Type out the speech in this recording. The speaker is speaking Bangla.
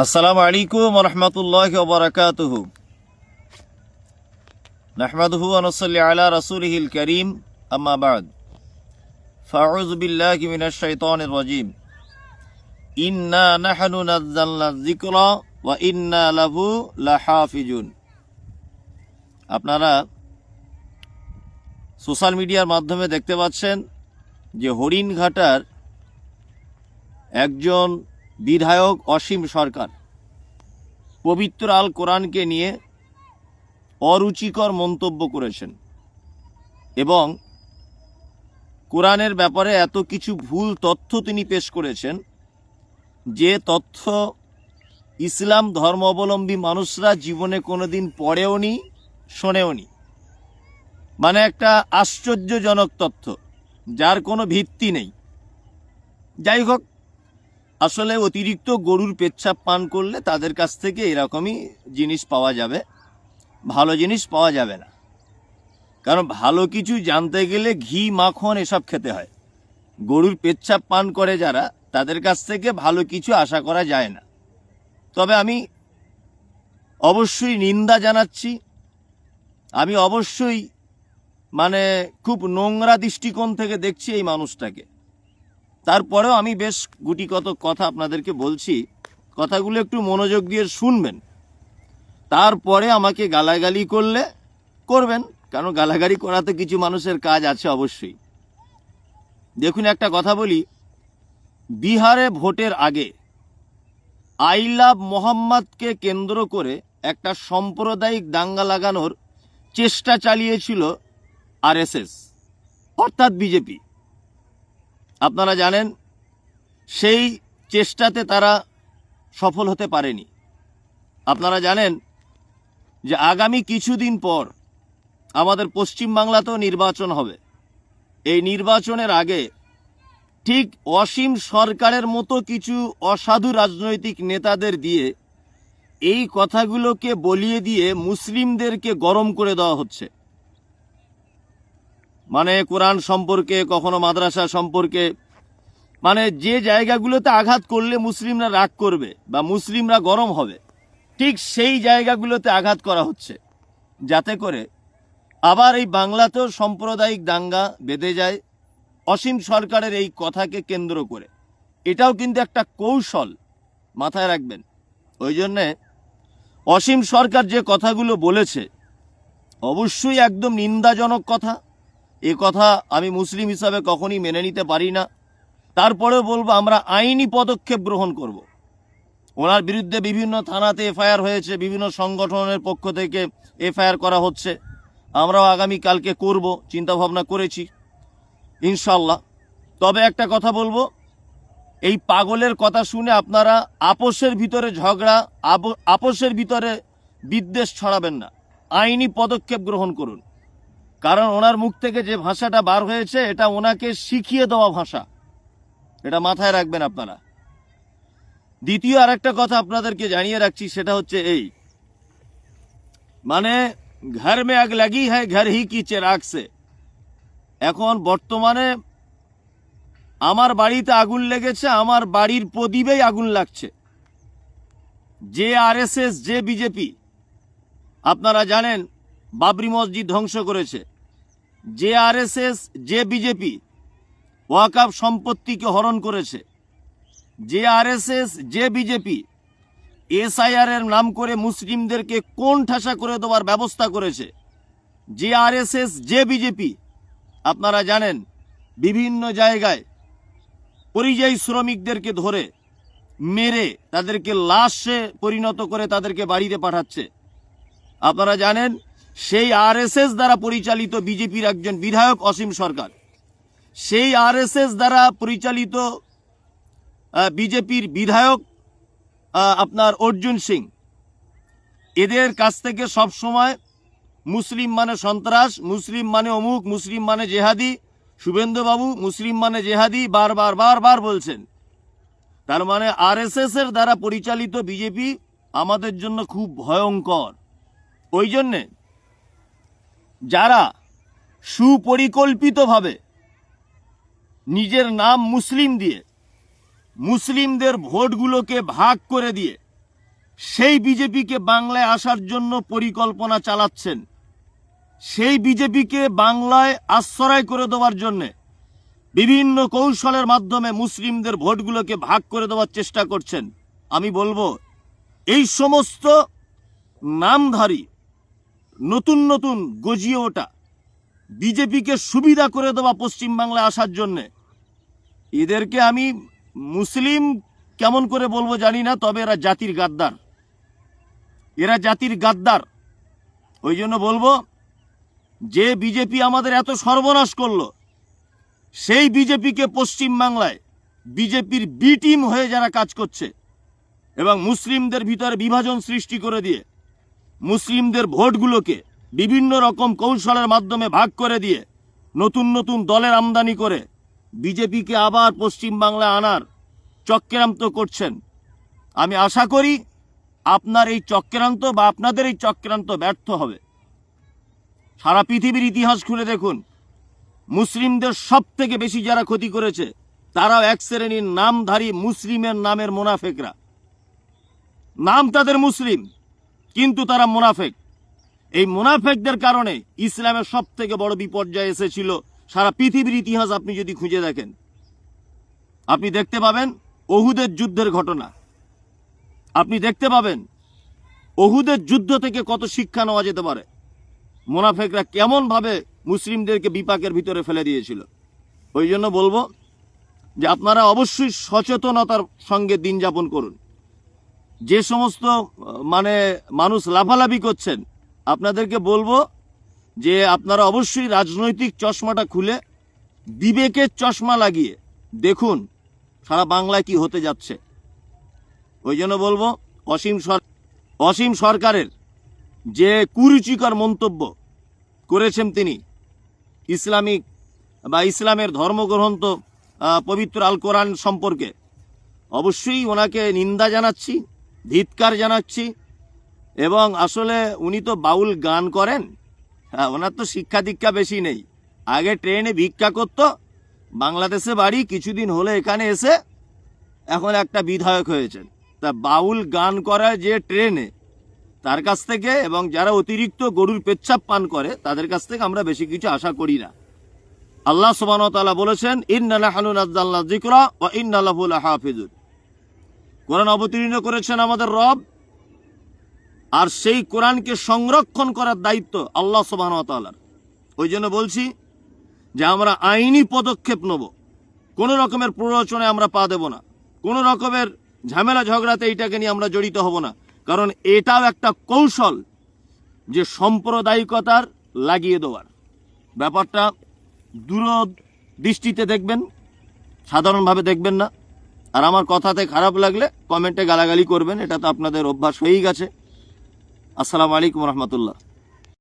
আসসালামু আলাইকুম রহমতুল্লাহ ওবরাকাতুহু নাহমাদুহু আনসাল্লি আলা রাসূলিহিল করিম, আম্মা বাদ। ফাউযু বিল্লাহি মিনাশ শাইতানির রাজীম। ইন্না নাহনু নাযালনা যিকরা ওয়া ইন্না লাহু লাহাফিজুন। আপনারা সোশ্যাল মিডিয়ার মাধ্যমে দেখতে পাচ্ছেন যে হরিণঘাটার একজন বিধায়ক অসীম সরকার। পবিত্র আল কোরআনকে নিয়ে অরুচিকর মন্তব্য করেছেন এবং কোরআনের ব্যাপারে এত কিছু ভুল তথ্য তিনি পেশ করেছেন যে তথ্য ইসলাম ধর্মাবলম্বী মানুষরা জীবনে কোনোদিন পড়েও নি, শোনেও নি। মানে একটা আশ্চর্যজনক তথ্য, যার কোনো ভিত্তি নেই। যাই হোক আসলে অতিরিক্ত গরুর পেচ্ছাপ পান করলে তাদের কাছ থেকে এরকমই জিনিস পাওয়া যাবে। ভালো জিনিস পাওয়া যাবে না। কারণ ভালো কিছু জানতে গেলে ঘি, মাখন এসব খেতে হয়। গরুর পেচ্ছাপ পান করে যারা, তাদের কাছ থেকে ভালো কিছু আশা করা যায় না। তবে আমি অবশ্যই নিন্দা জানাচ্ছি। আমি অবশ্যই মানে খুব নোংরা দৃষ্টিকোণ থেকে দেখছি এই মানুষটাকে। তারপরেও আমি বেশ গুটি কত কথা আপনাদেরকে বলছি, কথাগুলো একটু মনোযোগ দিয়ে শুনবেন। তারপরে আমাকে গালাগালি করলে করবেন কারণ গালাগালি করাতে কিছু মানুষের কাজ আছে অবশ্যই। দেখুন, একটা কথা বলি, বিহারে ভোটের আগে আই লাভ মোহাম্মদকে কেন্দ্র করে একটা সাম্প্রদায়িক দাঙ্গা লাগানোর চেষ্টা চালিয়েছিল আরএসএস, অর্থাৎ বিজেপি। আপনারা জানেন, সেই চেষ্টাতে তারা সফল হতে পারেনি। আপনারা জানেন যে আগামী কিছুদিন পর আমাদের পশ্চিমবাংলাতেও নির্বাচন হবে। এই নির্বাচনের আগে ঠিক অসীম সরকারের মতো কিছু অসাধু রাজনৈতিক নেতাদের দিয়ে এই কথাগুলোকে বলিয়ে দিয়ে মুসলিমদেরকে গরম করে দেওয়া হচ্ছে। মানে কোরআন সম্পর্কে, কখনো মাদ্রাসা সম্পর্কে। মানে যে জায়গাগুলোতে আঘাত করলে মুসলিমরা রাগ করবে বা মুসলিমরা গরম হবে, ঠিক সেই জায়গাগুলোতে আঘাত করা হচ্ছে। যাতে করে আবার এই বাংলাতেও সাম্প্রদায়িক দাঙ্গা বেঁধে যায়, অসীম সরকারের এই কথাকে কেন্দ্র করে। এটাও কিন্তু একটা কৌশল মাথায় রাখবেন। ওই জন্যে অসীম সরকার যে কথাগুলো বলেছে, অবশ্যই একদম নিন্দাজনক কথা। এ কথা আমি মুসলিম হিসাবে কখনই মেনে নিতে পারি না। তারপরেও বলব, আমরা আইনি পদক্ষেপ গ্রহণ করব। ওনার বিরুদ্ধে বিভিন্ন থানাতে এফআইআর হয়েছে, বিভিন্ন সংগঠনের পক্ষ থেকে এফআইআর করা হচ্ছে। আমরাও আগামীকালকে করব চিন্তা ভাবনা করেছি ইনশাল্লাহ তবে একটা কথা বলব, এই পাগলের কথা শুনে আপনারা আপোষের ভিতরে ঝগড়া আপ- আপোষের ভিতরে বিদ্বেষ ছড়াবেন না। আইনি পদক্ষেপ গ্রহণ করুন। কারণ ওনার মুখ থেকে যে ভাষাটা বার হয়েছে, এটা ওনাকে শিখিয়ে দেওয়া ভাষা। এটা মাথায় রাখবেন আপনারা। দ্বিতীয় আরেকটা কথা আপনাদেরকে জানিয়ে রাখছি, সেটা হচ্ছে এই। মানে ঘর মে আগ লাগি হ্যাঁ ঘর হি কি চেরাগ এখন বর্তমানে আমার বাড়িতে আগুন লেগেছে, আমার বাড়ির প্রদীপেই আগুন লাগছে। যে আরএসএস, যে বিজেপি, আপনারা জানেন, বাবরি মসজিদ ধ্বংস করেছে। যে আরএসএস যে বিজেপি ওয়াকাব সম্পত্তিকে হরণ করেছে। যে আরএসএস যে বিজেপি এসআইআর এর নাম করে মুসলিমদেরকে কোন ঠাসা করে দেওয়ার ব্যবস্থা করেছে? যে আরএসএস যে বিজেপি আপনারা জানেন, বিভিন্ন জায়গায় পরিযায়ী শ্রমিকদেরকে ধরে মেরে তাদেরকে লাশে পরিণত করে তাদেরকে বাড়িতে পাঠাচ্ছে। আপনারা জানেন সেই আরএসএস দ্বারা পরিচালিত বিজেপির একজন বিধায়ক অসীম সরকার। সেই আরএসএস দ্বারা পরিচালিত বিজেপির বিধায়ক আপনার অর্জুন সিং। এদের কাছ থেকে সব সময় মুসলিম মানে সন্ত্রাস, মুসলিম মানে অমুক, মুসলিম মানে জেহাদি। শুভেন্দুবাবু মুসলিম মানে জেহাদি, বারবার বারবার বলছেন। তার মানে আরএসএস এর দ্বারা পরিচালিত বিজেপি আমাদের জন্য খুব ভয়ঙ্কর। ওই জন্যে যারা সুপরিকল্পিতভাবে নিজের নাম মুসলিম দিয়ে, মুসলিমদের ভোটগুলোকে ভাগ করে দিয়ে সেই বিজেপিকে বাংলায় আসার জন্য পরিকল্পনা চালাচ্ছেন, সেই বিজেপিকে বাংলায় আশ্রয় করে দেওয়ার জন্যে বিভিন্ন কৌশলের মাধ্যমে মুসলিমদের ভোটগুলোকে ভাগ করে দেওয়ার চেষ্টা করছেন। আমি বলব, এই সমস্ত নামধারী নতুন নতুন গজিয়ে ওঠা। বিজেপিকে সুবিধা করে দেওয়া পশ্চিমবাংলায় আসার জন্যে। এদেরকে আমি মুসলিম কেমন করে বলব জানি না, তবে এরা জাতির গাদ্দার। এরা জাতির গাদ্দার। ওই জন্য বলব, যে বিজেপি আমাদের এত সর্বনাশ করল, সেই বিজেপিকে পশ্চিমবাংলায় বিজেপির বি টিম হয়ে যারা কাজ করছে, এবং মুসলিমদের ভিতরে বিভাজন সৃষ্টি করে দিয়ে মুসলিমদের ভোটগুলোকে বিভিন্ন রকম কৌশলের মাধ্যমে ভাগ করে দিয়ে নতুন নতুন দলের আমদানি করে বিজেপিকে আবার পশ্চিমবাংলায় আনার চক্রান্ত করছেন। আমি আশা করি আপনার এই চক্রান্ত বা আপনাদের এই চক্রান্ত ব্যর্থ হবে। সারা পৃথিবীর ইতিহাস খুলে দেখুন, মুসলিমদের সব থেকে বেশি যারা ক্ষতি করেছে, তারাও এক শ্রেণির নামধারী মুসলিমের নামের মোনাফেকরা। নাম তাদের মুসলিম। কিন্তু তারা মোনাফেক। এই মোনাফেকদের কারণে ইসলামের সব থেকে বড় বিপর্যয় এসেছিল সারা পৃথিবীর ইতিহাস আপনি যদি খুঁজে দেখেন। আপনি দেখতে পাবেন অহুদের যুদ্ধের ঘটনা। আপনি দেখতে পাবেন ওহুদের যুদ্ধ থেকে কত শিক্ষা নেওয়া যেতে পারে। মোনাফেকরা কেমনভাবে মুসলিমদেরকে বিপাকের ভিতরে ফেলে দিয়েছিল। ওই জন্য বলব যে আপনারা অবশ্যই সচেতনতার সঙ্গে দিন যাপন করুন। যে সমস্ত মানে মানুষ লাফালাফি করছেন, আপনাদেরকে বলব যে আপনারা অবশ্যই রাজনৈতিক চশমাটা খুলে বিবেকের চশমা লাগিয়ে দেখুন সারা বাংলায় কি হতে যাচ্ছে। ওই জন্য বলব, অসীম অসীম সরকারের যে কুরুচিকর মন্তব্য করেছেন তিনি, ইসলামিক বা ইসলামের ধর্মগ্রন্থ পবিত্র আল কোরআন সম্পর্কে, অবশ্যই ওনাকে নিন্দা জানাচ্ছি। ধিৎকার জানাচ্ছি। এবং আসলে উনি তো বাউল গান করেন। হ্যাঁ ওনার তো শিক্ষা দীক্ষা বেশি নেই। আগে ট্রেনে ভিক্ষা করতো। বাংলাদেশে বাড়ি কিছুদিন হলে এখানে এসে এখন একটা বিধায়ক হয়েছেন। তা বাউল গান করা যে ট্রেনে তার কাছ থেকে এবং যারা অতিরিক্ত গরুর পেচ্ছাপ পান করে তাদের কাছ থেকে আমরা বেশি কিছু আশা করি না। আল্লাহ সুবহানাহু ওয়া তাআলা বলেছেন, ইন্না নাহনু নাযালনা যিকরা ওয়া ইন্না লাহু লাহাফিজুন। কোরআন অবতীর্ণ করেছেন আমাদের রব, আর সেই কোরআনকে সংরক্ষণ করার দায়িত্ব আল্লাহ ওয়া ওই জন্য বলছি যে আমরা আইনি পদক্ষেপ নেব। কোনো রকমের প্ররোচনায় আমরা পা দেব না। কোনো রকমের ঝামেলা ঝগড়াতে এইটাকে নিয়ে আমরা জড়িত হব না। কারণ এটাও একটা কৌশল যে সাম্প্রদায়িকতার লাগিয়ে দেওয়ার। ব্যাপারটা দূর দৃষ্টিতে দেখবেন, সাধারণভাবে দেখবেন না। আর আমার কথাতে খারাপ লাগলে কমেন্টে গালাগালি করবেন, এটা তো আপনাদের অভ্যাস হয়েই গেছে। আসসালামু আলাইকুম রহমতুল্লাহ।